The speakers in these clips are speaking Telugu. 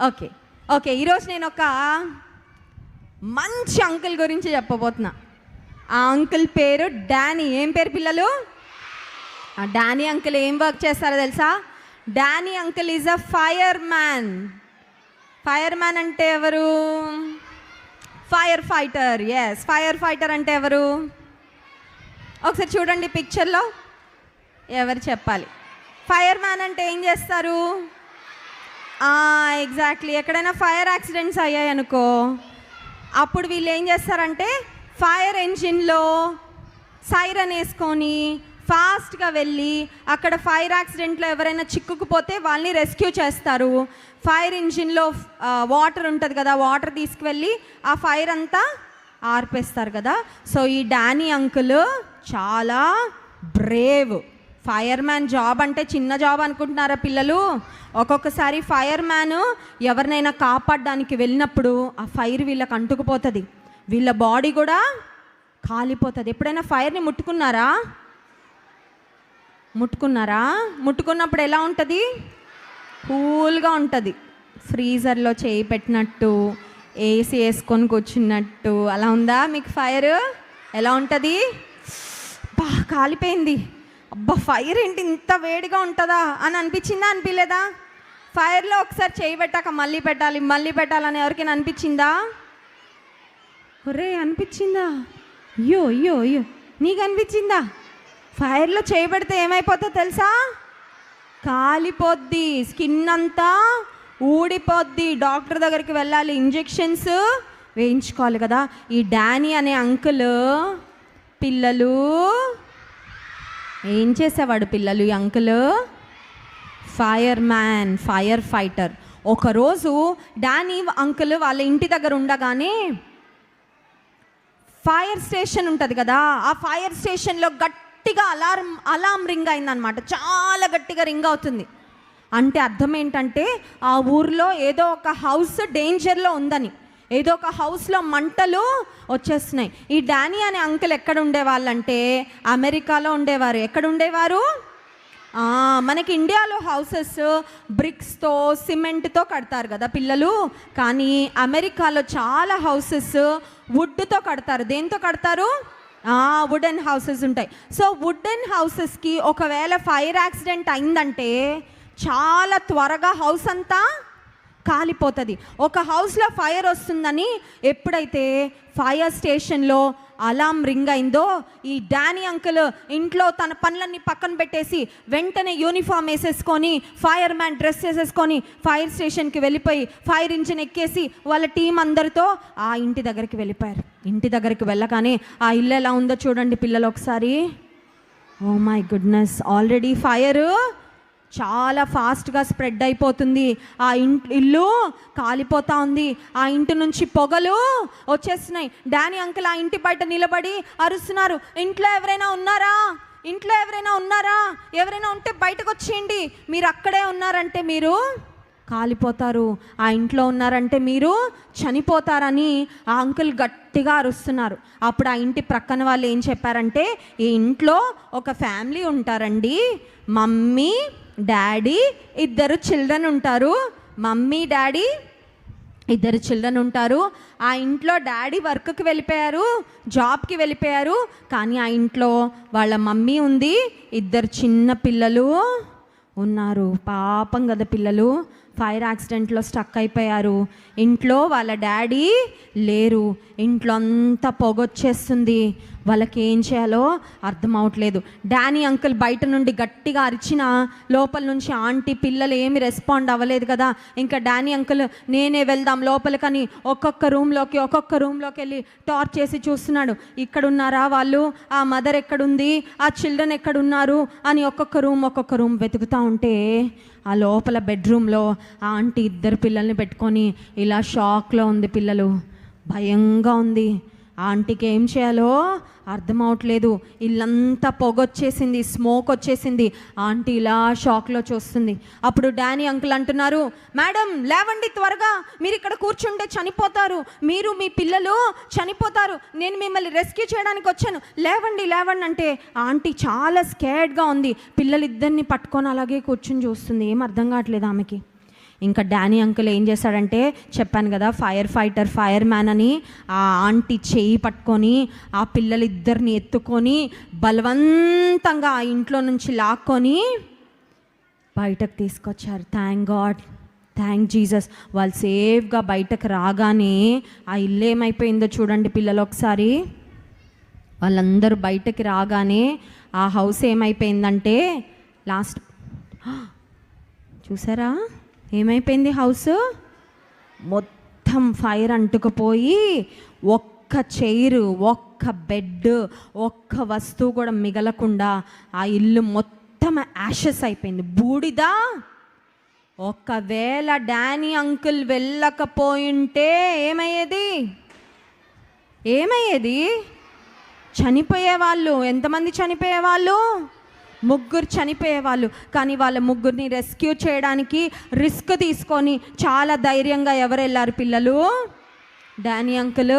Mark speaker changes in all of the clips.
Speaker 1: ఓకే ఓకే ఈరోజు నేను ఒక మంచి అంకుల్ గురించి చెప్పబోతున్నా. ఆ అంకుల్ పేరు డానీ. ఏం పేరు పిల్లలు? ఆ డానీ అంకుల్ ఏం వర్క్ చేస్తారో తెలుసా? Danny uncle is a fireman. Fireman అంటే ఎవరు? Firefighter yes firefighter అంటే ఎవరు? ఒకసారి చూడండి పిక్చర్లో ఎవరు చెప్పాలి? ఫైర్ మ్యాన్ అంటే ఏం చేస్తారు? ఎగ్జాక్ట్లీ ఎక్కడైనా ఫైర్ యాక్సిడెంట్స్ అయ్యాయి అనుకో అప్పుడు వీళ్ళు ఏం చేస్తారంటే ఫైర్ ఎంజిన్లో సైరన్ వేసుకొని ఫాస్ట్గా వెళ్ళి అక్కడ ఫైర్ యాక్సిడెంట్లో ఎవరైనా చిక్కుకుపోతే వాళ్ళని రెస్క్యూ చేస్తారు. ఫైర్ ఇంజిన్లో వాటర్ ఉంటుంది కదా వాటర్ తీసుకువెళ్ళి ఆ ఫైర్ అంతా ఆర్పేస్తారు కదా. సో ఈ డానీ అంకుల్ చాలా బ్రేవ్ ఫైర్ మ్యాన్ జాబ్ అంటే చిన్న జాబ్ అనుకుంటున్నారా పిల్లలు? ఒక్కొక్కసారి ఫైర్ మ్యాన్ ఎవరినైనా కాపాడడానికి వెళ్ళినప్పుడు ఆ ఫైర్ వీళ్ళకి అంటుకుపోతుంది. వీళ్ళ బాడీ కూడా కాలిపోతుంది. ఎప్పుడైనా ఫైర్ని ముట్టుకున్నారా? ముట్టుకున్నారా? ముట్టుకున్నప్పుడు ఎలా ఉంటుంది? కూల్గా ఉంటుంది. ఫ్రీజర్లో చేయి పెట్టినట్టు ఏసీ వేసుకొని కూర్చున్నట్టు. అలా ఉందా మీకు ఫైర్? ఎలా ఉంటుంది? బా కాలిపోయింది. అబ్బా ఫైర్ ఏంటి? ఇంత వేడిగా ఉంటుందా? అని అనిపించిందా? అనిపించలేదా? ఫైర్లో ఒకసారి చేయి పెట్టాక మళ్ళీ పెట్టాలి మళ్ళీ పెట్టాలని ఎవరికైనా అనిపించిందా? ఒరే అనిపించిందా? అయ్యో అయ్యో అయ్యో. నీకు అనిపించిందా? ఫైర్లో చేయి పెడితే ఏమైపోతుందో తెలుసా? కాలిపోద్ది స్కిన్ అంతా ఊడిపోద్ది. డాక్టర్ దగ్గరికి వెళ్ళాలి ఇంజెక్షన్స్ వేయించుకోవాలి కదా. ఈ డానీ అనే అంకుల్ పిల్లలు ఏం చేసేవాడు పిల్లలు ఈ అంకుల్? Fireman firefighter. ఒకరోజు డానీ అంకుల్ వాళ్ళ ఇంటి దగ్గర ఉండగానే ఫైర్ స్టేషన్ ఉంటుంది కదా ఆ ఫైర్ స్టేషన్లో గట్టిగా అలారం అలారం రింగ్ అయిందనమాట చాలా గట్టిగా రింగ్ అవుతుంది. అంటే అర్థం ఏంటంటే ఆ ఊర్లో ఏదో ఒక హౌస్ డేంజర్లో ఉందని. ఏదో ఒక హౌస్లో మంటలు వచ్చేస్తున్నాయి. ఈ డానీ అనే అంకుల్ ఎక్కడ ఉండేవాళ్ళంటే అమెరికాలో ఉండేవారు. ఎక్కడ ఉండేవారు? మనకి ఇండియాలో హౌసెస్ బ్రిక్స్తో సిమెంట్తో కడతారు కదా పిల్లలు. కానీ అమెరికాలో చాలా హౌసెస్ వుడ్తో కడతారు. దేంతో కడతారు? వుడెన్ హౌసెస్ ఉంటాయి. సో వుడెన్ హౌసెస్కి ఒకవేళ ఫైర్ యాక్సిడెంట్ అయిందంటే చాలా త్వరగా హౌస్ అంతా కాలిపోతుంది. ఒక హౌస్లో ఫైర్ వస్తుందని ఎప్పుడైతే ఫైర్ స్టేషన్లో అలాం రింగ్ అయిందో ఈ డానీ అంకుల్ ఇంట్లో తన పనులన్నీ పక్కన పెట్టేసి వెంటనే యూనిఫామ్ వేసేసుకొని ఫైర్ మ్యాన్ డ్రెస్ వేసేసుకొని ఫైర్ స్టేషన్కి వెళ్ళిపోయి ఫైర్ ఇంజిన్ ఎక్కేసి వాళ్ళ టీం అందరితో ఆ ఇంటి దగ్గరికి వెళ్ళిపోయారు. ఇంటి దగ్గరికి వెళ్ళగానే ఆ ఇల్లు ఎలా ఉందో చూడండి పిల్లలు ఒకసారి. Oh my goodness. Already fire చాలా ఫాస్ట్గా స్ప్రెడ్ అయిపోతుంది. ఆ ఇంట్ ఇల్లు కాలిపోతా ఉంది. ఆ ఇంటి నుంచి పొగలు వచ్చేస్తున్నాయి. డానీ అంకుల్ ఆ ఇంటి బయట నిలబడి అరుస్తున్నారు. ఇంట్లో ఎవరైనా ఉన్నారా? ఇంట్లో ఎవరైనా ఉన్నారా? ఎవరైనా ఉంటే బయటకు వచ్చేయండి. మీరు అక్కడే ఉన్నారంటే మీరు కాలిపోతారు. ఆ ఇంట్లో ఉన్నారంటే మీరు చనిపోతారని ఆ అంకుల్ గట్టిగా అరుస్తున్నారు. అప్పుడు ఆ ఇంటి ప్రక్కన వాళ్ళు ఏం చెప్పారంటే ఈ ఇంట్లో ఒక ఫ్యామిలీ ఉంటారండి. మమ్మీ డాడీ ఇద్దరు చిల్డ్రన్ ఉంటారు. మమ్మీ డాడీ ఇద్దరు చిల్డ్రన్ ఉంటారు. ఆ ఇంట్లో డాడీ వర్క్కి వెళ్ళిపోయారు జాబ్కి వెళ్ళిపోయారు. కానీ ఆ ఇంట్లో వాళ్ళ మమ్మీ ఉంది. ఇద్దరు చిన్న పిల్లలు ఉన్నారు. పాపం కదా పిల్లలు. ఫైర్ యాక్సిడెంట్లో స్టక్ అయిపోయారు. ఇంట్లో వాళ్ళ డాడీ లేరు. ఇంట్లో అంతా పొగొచ్చేస్తుంది. వాళ్ళకి ఏం చేయాలో అర్థం అవట్లేదు. డానీ అంకుల్ బయట నుండి గట్టిగా అరిచిన లోపల నుంచి ఆంటీ పిల్లలు ఏమి రెస్పాండ్ అవ్వలేదు కదా. ఇంకా డానీ అంకుల్ నేనే వెళ్దాం లోపలికని ఒక్కొక్క రూమ్లోకి ఒక్కొక్క రూమ్లోకి వెళ్ళి టార్చ్ చేసి చూస్తున్నాడు. ఇక్కడ ఉన్నారా వాళ్ళు? ఆ మదర్ ఎక్కడుంది? ఆ చిల్డ్రన్ ఎక్కడున్నారు? అని ఒక్కొక్క రూమ్ ఒక్కొక్క రూమ్ వెతుకుతూ ఉంటే ఆ లోపల బెడ్రూమ్లో ఆ ఆంటీ ఇద్దరు పిల్లల్ని పెట్టుకొని ఇలా షాక్లో ఉంది పిల్లలు. భయంగా ఉంది. ఆ ఆంటీకి ఏం చేయాలో అర్థం అవట్లేదు. ఇల్లంతా పొగొచ్చేసింది స్మోక్ వచ్చేసింది. ఆంటీ ఇలా షాక్లో చూస్తుంది. అప్పుడు డానీ అంకుల్ అంటున్నారు మేడం లేవండి త్వరగా. మీరు ఇక్కడ కూర్చుంటే చనిపోతారు. మీరు మీ పిల్లలు చనిపోతారు. నేను మిమ్మల్ని రెస్క్యూ చేయడానికి వచ్చాను. లేవండి లేవండి అంటే ఆంటీ చాలా స్కేర్డ్గా ఉంది. పిల్లలిద్దరిని పట్టుకొని అలాగే కూర్చుని చూస్తుంది. ఏం అర్థం కావట్లేదు ఆమెకి. ఇంకా డానీ అంకుల్ ఏం చేశాడంటే చెప్పాను కదా ఫైర్ ఫైటర్ ఫైర్ మ్యాన్ అని ఆ ఆంటీ చేయి పట్టుకొని ఆ పిల్లలిద్దరిని ఎత్తుకొని బలవంతంగా ఆ ఇంట్లో నుంచి లాక్కొని బయటకు తీసుకొచ్చారు. Thank God thank Jesus. వాళ్ళు సేఫ్గా బయటకు రాగానే ఆ ఇల్లు ఏమైపోయిందో చూడండి పిల్లలు ఒకసారి. వాళ్ళందరూ బయటకి రాగానే ఆ హౌస్ ఏమైపోయిందంటే లాస్ట్. చూసారా? ఏమైపోయింది హౌస్? మొత్తం ఫైర్ అంటుకుపోయి ఒక్క చైరు ఒక్క బెడ్ ఒక్క వస్తువు కూడా మిగలకుండా ఆ ఇల్లు మొత్తం యాషెస్ అయిపోయింది. బూడిదా! ఒకవేళ డానీ అంకుల్ వెళ్ళకపోయింటే ఏమయ్యేది? ఏమయ్యేది? చనిపోయేవాళ్ళు. ఎంతమంది చనిపోయేవాళ్ళు? ముగ్గురు చనిపోయేవాళ్ళు. కానీ వాళ్ళ ముగ్గురిని రెస్క్యూ చేయడానికి రిస్క్ తీసుకొని చాలా ధైర్యంగా ఎవరు వెళ్ళారు పిల్లలు? డానీ అంకుల్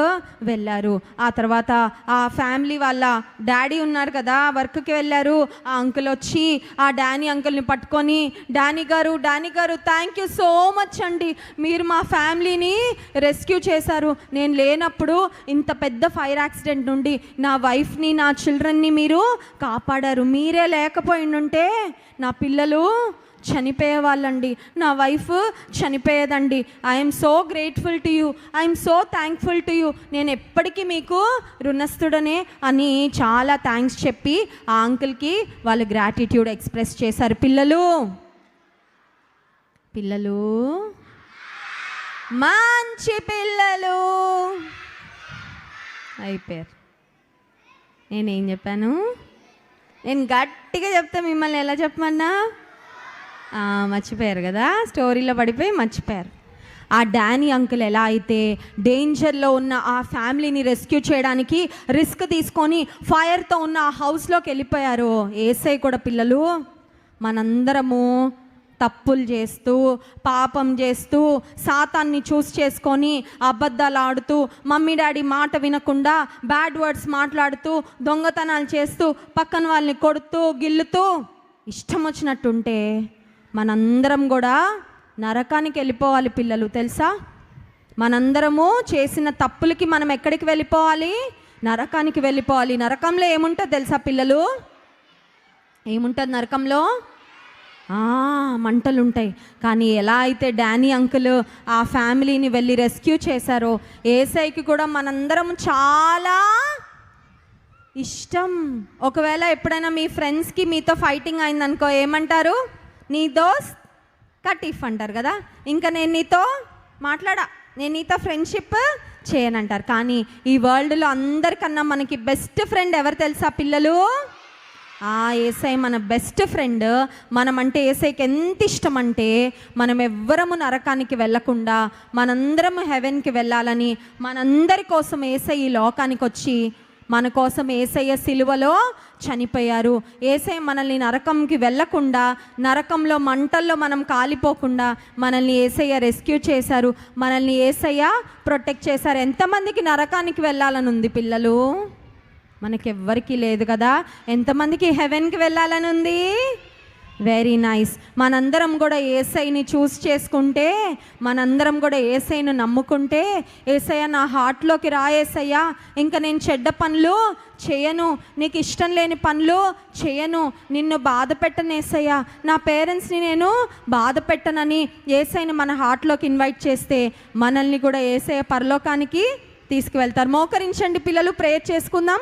Speaker 1: వెళ్ళారు. ఆ తర్వాత ఆ ఫ్యామిలీ వాళ్ళ డాడీ ఉన్నారు కదా వర్క్కి వెళ్ళారు. ఆ అంకుల్ వచ్చి ఆ డానీ అంకుల్ని పట్టుకొని డానీ గారు డానీ గారు థ్యాంక్ యూ సో మచ్ అండి. మీరు మా ఫ్యామిలీని రెస్క్యూ చేశారు. నేను లేనప్పుడు ఇంత పెద్ద ఫైర్ యాక్సిడెంట్ నుండి నా వైఫ్ని నా చిల్డ్రన్ని మీరు కాపాడారు. మీరే లేకపోయిండుంటే నా పిల్లలు చనిపోయేవాళ్ళండి. నా wife చనిపోయేదండి. I'm so grateful to you I'm so thankful to you నేను ఎప్పటికీ మీకు రుణస్థుడనే అని చాలా థ్యాంక్స్ చెప్పి ఆ అంకుల్కి వాళ్ళు గ్రాటిట్యూడ్ ఎక్స్ప్రెస్ చేశారు. పిల్లలు పిల్లలు మంచి పిల్లలు. అయిపోయారు. నేనేం చెప్పాను? నేను గట్టిగా చెప్తే మిమ్మల్ని ఎలా చెప్పమన్నా? మర్చిపోయారు కదా? స్టోరీలో పడిపోయి మర్చిపోయారు. ఆ డానీ అంకుల్ ఎలా అయితే డేంజర్లో ఉన్న ఆ ఫ్యామిలీని రెస్క్యూ చేయడానికి రిస్క్ తీసుకొని ఫైర్తో ఉన్న ఆ హౌస్లోకి వెళ్ళిపోయారు ఏసై కూడా పిల్లలు. మనందరము తప్పులు చేస్తూ పాపం చేస్తూ సాతాన్ని చూస్ చేసుకొని అబద్ధాలు ఆడుతూ మమ్మీ డాడీ మాట వినకుండా బ్యాడ్ వర్డ్స్ మాట్లాడుతూ దొంగతనాలు చేస్తూ పక్కన వాళ్ళని కొడుతూ గిల్లుతూ ఇష్టం వచ్చినట్టుంటే మనందరం కూడా నరకానికి వెళ్ళిపోవాలి పిల్లలు తెలుసా? మనందరము చేసిన తప్పులకి మనం ఎక్కడికి వెళ్ళిపోవాలి? నరకానికి వెళ్ళిపోవాలి. నరకంలో ఏముంటుంది తెలుసా పిల్లలు? ఏముంటుంది నరకంలో? మంటలు ఉంటాయి కానీ ఎలా అయితే డానీ అంకుల్ ఆ ఫ్యామిలీని వెళ్ళి రెస్క్యూ చేశారో ఏసైకి కూడా మనందరం చాలా ఇష్టం. ఒకవేళ ఎప్పుడైనా మీ ఫ్రెండ్స్కి మీతో ఫైటింగ్ అయిందనుకో ఏమంటారు? నీ దోస్ కటీఫ్ అంటారు కదా. ఇంకా నేను నీతో మాట్లాడా. నేను నీతో ఫ్రెండ్షిప్ చేయనంటారు. కానీ ఈ వరల్డ్లో అందరికన్నా మనకి బెస్ట్ ఫ్రెండ్ ఎవరు తెలుసా పిల్లలు? ఆ ఏసై మన బెస్ట్ ఫ్రెండ్ మనమంటే ఏసైకి ఎంత ఇష్టం అంటే మనం ఎవ్వరము నరకానికి వెళ్ళకుండా మనందరము హెవెన్కి వెళ్ళాలని మనందరి కోసం ఏసై ఈ లోకానికి వచ్చి మన కోసం ఏసయ్య సిలువలో చనిపోయారు. ఏసై మనల్ని నరకంకి వెళ్ళకుండా నరకంలో మంటల్లో మనం కాలిపోకుండా మనల్ని ఏసయ్య రెస్క్యూ చేశారు. మనల్ని ఏసయ్య ప్రొటెక్ట్ చేశారు. ఎంతమందికి నరకానికి వెళ్ళాలని ఉంది పిల్లలు? మనకెవ్వరికి లేదు కదా. ఎంతమందికి హెవెన్కి వెళ్ళాలని ఉంది? వెరీ నైస్ మనందరం కూడా ఏసైని చూస్ చేసుకుంటే మనందరం కూడా ఏసైను నమ్ముకుంటే ఏసయ్య నా హార్ట్లోకి రాయేసయ్యా ఇంకా నేను చెడ్డ పనులు చేయను. నీకు ఇష్టం లేని పనులు చేయను. నిన్ను బాధ పెట్టనేసయ్యా నా పేరెంట్స్ని నేను బాధ పెట్టనని ఏసైని మన హార్ట్లోకి ఇన్వైట్ చేస్తే మనల్ని కూడా ఏసయ్య పరలోకానికి తీసుకువెళ్తారు. మోకరించండి పిల్లలు ప్రేయర్ చేసుకుందాం.